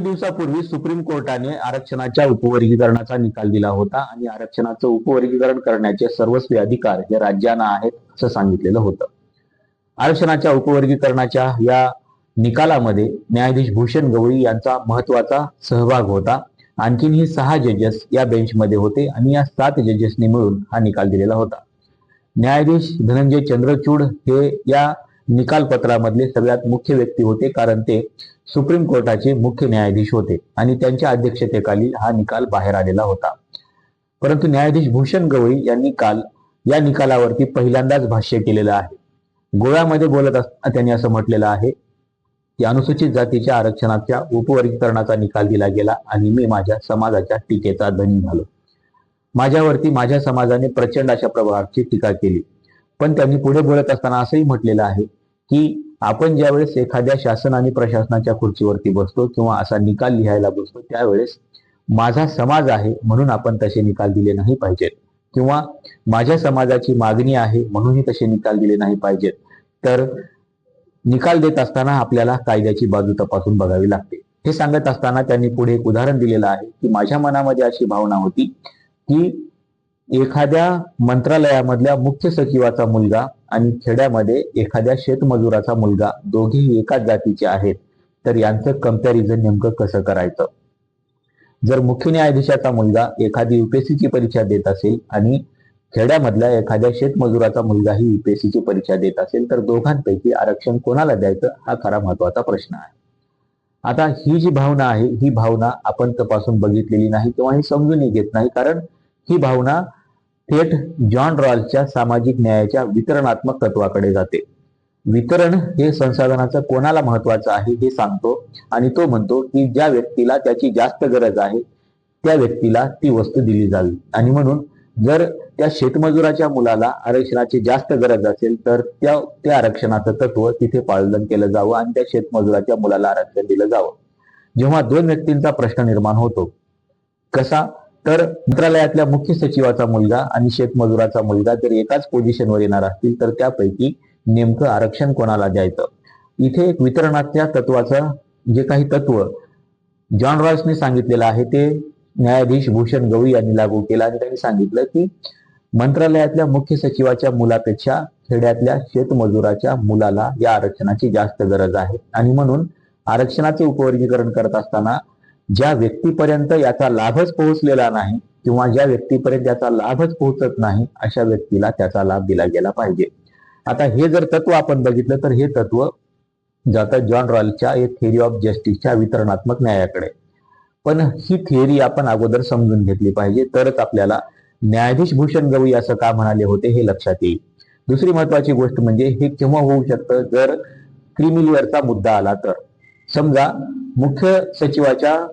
काही दिवसापूर्वी सुप्रीम कोर्टाने आरक्षणाच्या उपवर्गीकरणाचा निकाल दिला होता आणि आरक्षणाचं उपवर्गीकरण करण्याचे सर्वस्वी अधिकार हे राज्यांना आहेत असं सांगितलेलं होतं. आरक्षणाच्या उपवर्गीकरणाच्या या निकालामध्ये न्यायाधीश भूषण गवळी यांचा महत्त्वाचा सहभाग होता. आणखीनही सहा जजेस या बेंचमध्ये होते आणि या सात जजेसनी मिळून हा निकाल दिलेला होता. न्यायाधीश धनंजय चंद्रचूड हे या निकालपत्रामधले सगळ्यात मुख्य व्यक्ती होते कारण ते सुप्रीम कोर्टाचे मुख्य न्यायाधीश होते आणि त्यांच्या अध्यक्षतेखाली हा निकाल बाहेर आलेला होता. परंतु न्यायाधीश भूषण गवई यांनी काल या निकालावरती पहिल्यांदाच भाष्य केलेलं आहे. गोव्यामध्ये बोलत असताना त्यांनी असं म्हटलेलं आहे की अनुसूचित जातीच्या आरक्षणाच्या उपवर्गीकरणाचा निकाल दिला गेला आणि मी माझ्या समाजाच्या टीकेचा धनी झालो. माझ्यावरती माझ्या समाजाने प्रचंड अशा प्रकारची टीका केली. पण त्यांनी पुढे बोलत असताना असंही म्हटलेलं आहे की आपण ज्यावेळेस एखाद्या शासन आणि प्रशासनाच्या खुर्चीवरती बसतो किंवा असा निकाल लिहायला बसतो त्यावेळेस माझा समाज आहे म्हणून आपण तसे निकाल दिले नाही पाहिजेत. किंवा माझ्या समाजाची मागणी आहे म्हणूनही तसे निकाल दिले नाही पाहिजेत. तर निकाल देत असताना आपल्याला कायद्याची बाजू तपासून बघावी लागते. हे सांगत असताना त्यांनी पुढे एक उदाहरण दिलेलं आहे की माझ्या मनामध्ये अशी भावना होती की एखाद्या मंत्रालयामधल्या मुख्य सचिवाचा मुलगा आणि खेड्यामध्ये एखाद्या शेतमजुराचा मुलगा दोघेही एकाच जातीचे आहेत. तर यांचं कंपॅरिझन नेमकं कसं करायचं? जर मुख्य न्यायाधीशाचा मुलगा एखादी युपीएससीची परीक्षा देत असेल आणि खेड्यामधल्या एखाद्या शेतमजुराचा मुलगाही युपीएससीची परीक्षा देत असेल तर दोघांपैकी आरक्षण कोणाला द्यायचं हा खरा महत्त्वाचा प्रश्न आहे. आता ही जी भावना आहे ही भावना आपण तपासून बघितलेली नाही किंवा ही समजूनही घेत नाही कारण ही भावना थेट जॉन रॉलच्या सामाजिक न्यायाच्या वितरणात्मक तत्वाकडे जाते. वितरण हे संसाधनाचं कोणाला महत्वाचं आहे हे सांगतो आणि तो म्हणतो की ज्या व्यक्तीला त्याची जास्त गरज आहे त्या व्यक्तीला ती वस्तू दिली जावी. आणि म्हणून जर त्या शेतमजुराच्या मुलाला आरक्षणाची जास्त गरज असेल तर त्या त्या आरक्षणाचं तत्व तिथे पालन केलं जावं आणि त्या शेतमजुराच्या मुलाला आरक्षण दिलं जावं. जेव्हा दोन व्यक्तींचा प्रश्न निर्माण होतो कसा तर मंत्रालयातल्या मुख्य सचिवाचा मुलगा आणि शेतमजुराचा मुलगा जर एकाच पोझिशनवर येणार असतील तर त्यापैकी नेमकं आरक्षण कोणाला द्यायचं? इथे एक वितरणाच्या तत्वाचं जे काही तत्व जॉन रॉयसने सांगितलेलं आहे ते न्यायाधीश भूषण गवई यांनी लागू केलं आणि त्यांनी सांगितलं की मंत्रालयातल्या मुख्य सचिवाच्या मुलापेक्षा खेड्यातल्या शेतमजुराच्या मुलाला या आरक्षणाची जास्त गरज आहे. आणि म्हणून आरक्षणाचे उपवर्गीकरण करत असताना ज्या व्यक्तीपर्यंत याचा लाभच पोहोचलेला नाही किंवा ज्या व्यक्तीपर्यंत याचा लाभच पोहोचत नाही अशा व्यक्तीला त्याचा लाभ दिला गेला पाहिजे. आता हे जर तत्व आपण बघितलं तर हे तत्व जातं जॉन रॉयलच्या एक थिअरी ऑफ जस्टिसच्या वितरणात्मक न्यायाकडे. पण ही थिअरी आपण अगोदर समजून घेतली पाहिजे तरच आपल्याला न्यायाधीश भूषण गवई असं का म्हणाले होते हे लक्षात येईल. दुसरी महत्वाची गोष्ट म्हणजे हे केव्हा होऊ शकतं? जर क्रिमिलिअरचा मुद्दा आला तर. समजा मुख्य सचिवाच्या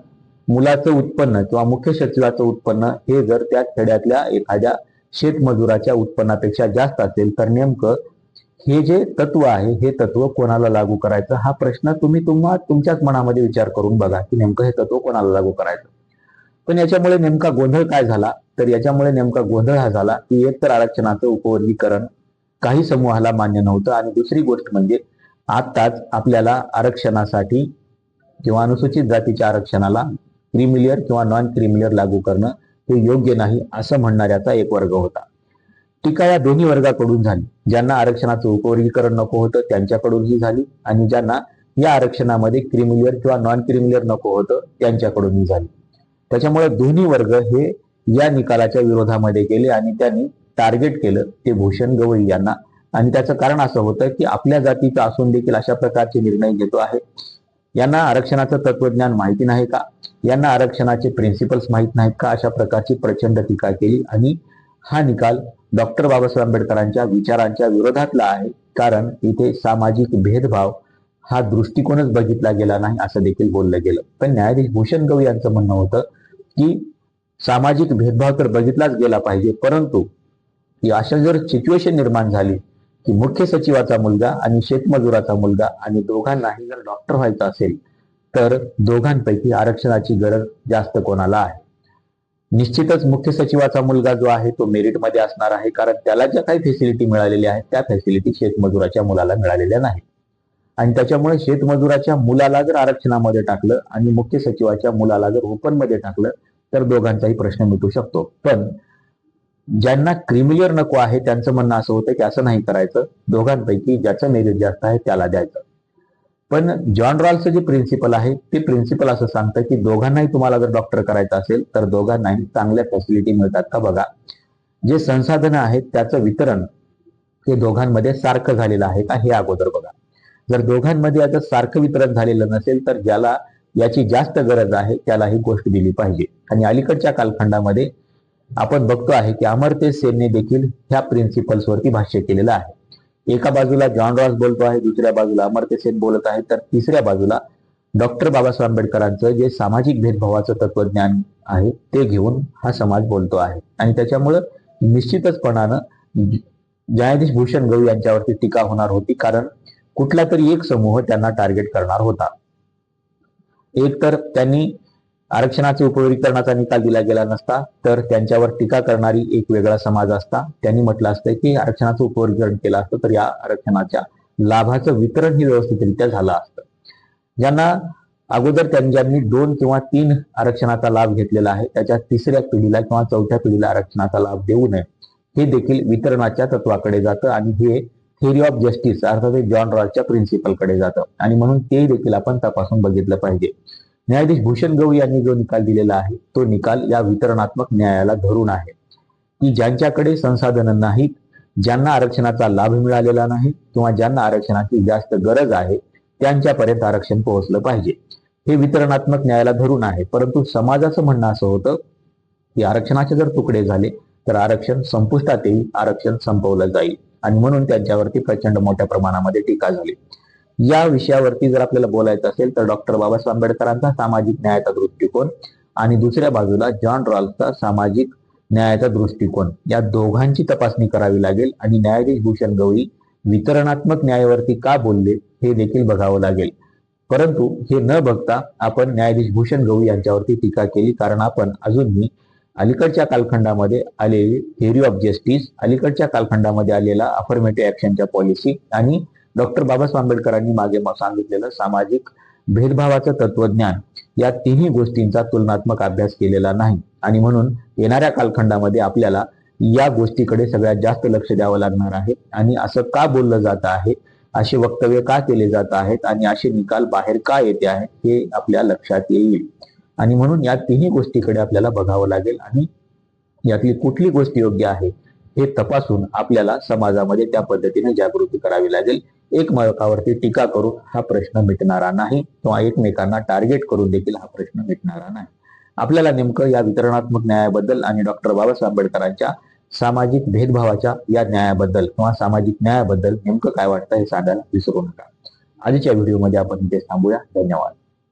मुलाचं उत्पन्न किंवा मुख्य सचिवाचं उत्पन्न हे जर त्या खेड्यातल्या एखाद्या शेतमजुराच्या उत्पन्नापेक्षा जास्त असेल तर नेमकं हे जे तत्व आहे हे तत्व कोणाला लागू करायचं? हा प्रश्न तुम्ही तुम्हा तुमच्याच मनामध्ये विचार करून बघा की नेमकं हे तत्व कोणाला लागू करायचं? पण याच्यामुळे नेमका गोंधळ काय झाला? तर याच्यामुळे नेमका गोंधळ हा झाला की एकतर आरक्षणाचं उपवर्गीकरण काही समूहाला मान्य नव्हतं आणि दुसरी गोष्ट म्हणजे आत्ताच आपल्याला आरक्षणासाठी किंवा अनुसूचित जातीच्या आरक्षणाला क्रिमिलियर किंवा नॉन क्रिमिलियर लागू करणं हे योग्य नाही असं म्हणणाऱ्याचा एक वर्ग होता. टीका या दोन्ही वर्गाकडून झाली. ज्यांना आरक्षणाचं उपवर्गीकरण नको होतं त्यांच्याकडूनही झाली आणि ज्यांना या आरक्षणामध्ये क्रिमिलियर किंवा नॉन क्रिमिलियर नको होतं त्यांच्याकडूनही झाली. त्याच्यामुळे दोन्ही वर्ग हे या निकालाच्या विरोधामध्ये गेले आणि त्यांनी टार्गेट केलं ते भूषण गवई यांना. आणि त्याचं कारण असं होतं की आपल्या जातीचा असून देखील अशा प्रकारचे निर्णय घेतो आहे. यांना आरक्षणाचं तत्वज्ञान माहिती नाही का? यांना आरक्षणाचे प्रिन्सिपल्स माहीत नाहीत का? अशा प्रकारची प्रचंड टीका केली. आणि हा निकाल डॉक्टर बाबासाहेब आंबेडकरांच्या विचारांच्या विरोधातला आहे. कारण इथे सामाजिक भेदभाव हा दृष्टिकोनच बघितला गेला नाही असं देखील बोललं गेलं. पण न्यायाधीश भूषण गवई यांचं म्हणणं होतं की सामाजिक भेदभाव तर बघितलाच गेला पाहिजे. परंतु अशा जर सिच्युएशन निर्माण झाली की मुख्य सचिवाचा मुलगा आणि शेतमजुराचा मुलगा आणि दोघांनाही जर डॉक्टर व्हायचं असेल तर दोघांपैकी आरक्षणाची गरज जास्त कोणाला आहे? निश्चितच मुख्य सचिवाचा मुलगा जो आहे तो मेरिटमध्ये असणार आहे कारण त्याला ज्या काही फॅसिलिटी मिळालेल्या आहेत त्या फॅसिलिटी शेतमजुराच्या मुलाला मिळालेल्या नाहीत. आणि त्याच्यामुळे शेतमजुराच्या मुलाला जर आरक्षणामध्ये टाकलं आणि मुख्य सचिवाच्या मुलाला जर ओपनमध्ये टाकलं तर दोघांचाही प्रश्न मिटू शकतो. पण ज्यांना क्रिमिलियर नको आहे त्यांचं म्हणणं असं होतं की असं नाही करायचं. दोघांपैकी ज्याचं मेरिट जास्त आहे त्याला द्यायचं. पण जॉन रॉल्सचं जे प्रिन्सिपल आहे ते प्रिन्सिपल असं सांगतं की दोघांनाही तुम्हाला जर डॉक्टर करायचं असेल तर दोघांनाही चांगल्या फॅसिलिटी मिळतात का बघा. जे संसाधनं आहेत त्याचं वितरण हे दोघांमध्ये सारखं झालेलं आहे का हे अगोदर बघा. जर दोघांमध्ये याचं सारखं वितरण झालेलं नसेल तर ज्याला याची जास्त गरज आहे त्याला ही गोष्ट दिली पाहिजे. आणि अलीकडच्या कालखंडामध्ये आपण बघतो आहे की अमर्त्य सेनने देखील ह्या प्रिन्सिपल्स वरती भाष्य केलेलं आहे. एका बाजूला जॉन रॉस बोलतो आहे दुसऱ्या बाजूला अमर्त्य सेन बोलत आहे तर तिसऱ्या बाजूला डॉक्टर बाबासाहेब आंबेडकरांचं जे सामाजिक भेदभावाचं तत्वज्ञान आहे ते घेऊन हा समाज बोलतो आहे. आणि त्याच्यामुळं निश्चितचपणानं न्यायाधीश भूषण गवई यांच्यावरती टीका होणार होती कारण कुठला तरी एक समूह त्यांना टार्गेट करणार होता. एक तर त्यांनी आरक्षणाचे उपयोगीकरणाचा निकाल दिला गेला नसता तर त्यांच्यावर टीका करणारी एक वेगळा समाज असता. त्यांनी म्हटलं असतं की आरक्षणाचं उपवर्गीकरण केलं असतं तर या आरक्षणाच्या लाभाचं वितरण ही व्यवस्थितरित्या झालं असतं. ज्यांना अगोदर त्यांनी दोन किंवा तीन आरक्षणाचा लाभ घेतलेला आहे त्याच्या तिसऱ्या पिढीला किंवा चौथ्या पिढीला आरक्षणाचा लाभ देऊ नये. हे देखील वितरणाच्या तत्वाकडे जातं आणि हे थिअरी ऑफ जस्टिस अर्थात जॉन रॉसच्या प्रिन्सिपलकडे जातं. आणि म्हणून ते देखील आपण तपासून बघितलं पाहिजे. न्यायाधीश भूषण गवई यांनी जो निकाल दिलेला आहे तो निकाल या वितरणात्मक न्यायाला धरून आहे. की ज्यांच्याकडे संसाधनं नाहीत ज्यांना आरक्षणाचा लाभ मिळालेला नाही किंवा ज्यांना आरक्षणाची जास्त गरज आहे त्यांच्यापर्यंत आरक्षण पोहोचलं पाहिजे. हे वितरणात्मक न्यायाला धरून आहे. परंतु समाजाचं म्हणणं असं होतं की आरक्षणाचे जर तुकडे झाले तर आरक्षण संपुष्टात येईल आरक्षण संपवलं जाईल. आणि म्हणून त्यांच्यावरती प्रचंड मोठ्या प्रमाणामध्ये टीका झाली. या विषयावरती जर आपल्याला बोलायचं असेल तर डॉक्टर बाबासाहेब आंबेडकरांचा सामाजिक न्यायाचा दृष्टिकोन आणि दुसऱ्या बाजूला जॉन रॉल्सचा सामाजिक न्यायाचा दृष्टिकोन. या दोघांची तपासणी करावी लागेल आणि न्यायाधीश भूषण गवई वितरणात्मक न्यायावरती का बोलले हे देखील बघावं लागेल. परंतु हे न बघता आपण न्यायाधीश भूषण गवई यांच्यावरती टीका केली कारण आपण अजूनही अलीकडच्या कालखंडामध्ये आलेली थेअरी ऑफ जस्टिस अलीकडच्या कालखंडामध्ये आलेला अफर्मेटिव्ह ऍक्शनच्या पॉलिसी आणि डॉक्टर बाबासाहेब आंबेडकरांनी मागे सांगितलेलं सामाजिक भेदभावाचं तत्वज्ञान या तिन्ही गोष्टींचा तुलनात्मक अभ्यास केलेला नाही. आणि म्हणून येणाऱ्या कालखंडामध्ये आपल्याला या गोष्टीकडे सगळ्यात जास्त लक्ष द्यावं लागणार आहे. आणि असं का बोललं जात आहे? असे वक्तव्य का केले जात आहेत? आणि असे निकाल बाहेर का येते आहेत? हे आपल्या लक्षात येईल. आणि म्हणून या तिन्ही गोष्टीकडे आपल्याला बघावं लागेल. आणि यातली कुठली गोष्ट योग्य आहे हे तपासून आपल्याला समाजामध्ये त्या पद्धतीने जागृती करावी लागेल. एकमेकावरती टीका करून हा प्रश्न मिटणारा नाही किंवा एकमेकांना टार्गेट करून देखील हा प्रश्न मिटणारा नाही. आपल्याला नेमकं या वितरणात्मक न्यायाबद्दल आणि डॉक्टर बाबासाहेब आंबेडकरांच्या सामाजिक भेदभावाच्या या न्यायाबद्दल किंवा सामाजिक न्यायाबद्दल नेमकं काय वाटतं हे सांगायला विसरू नका. आजच्या व्हिडिओमध्ये आपण इथे थांबूया. धन्यवाद.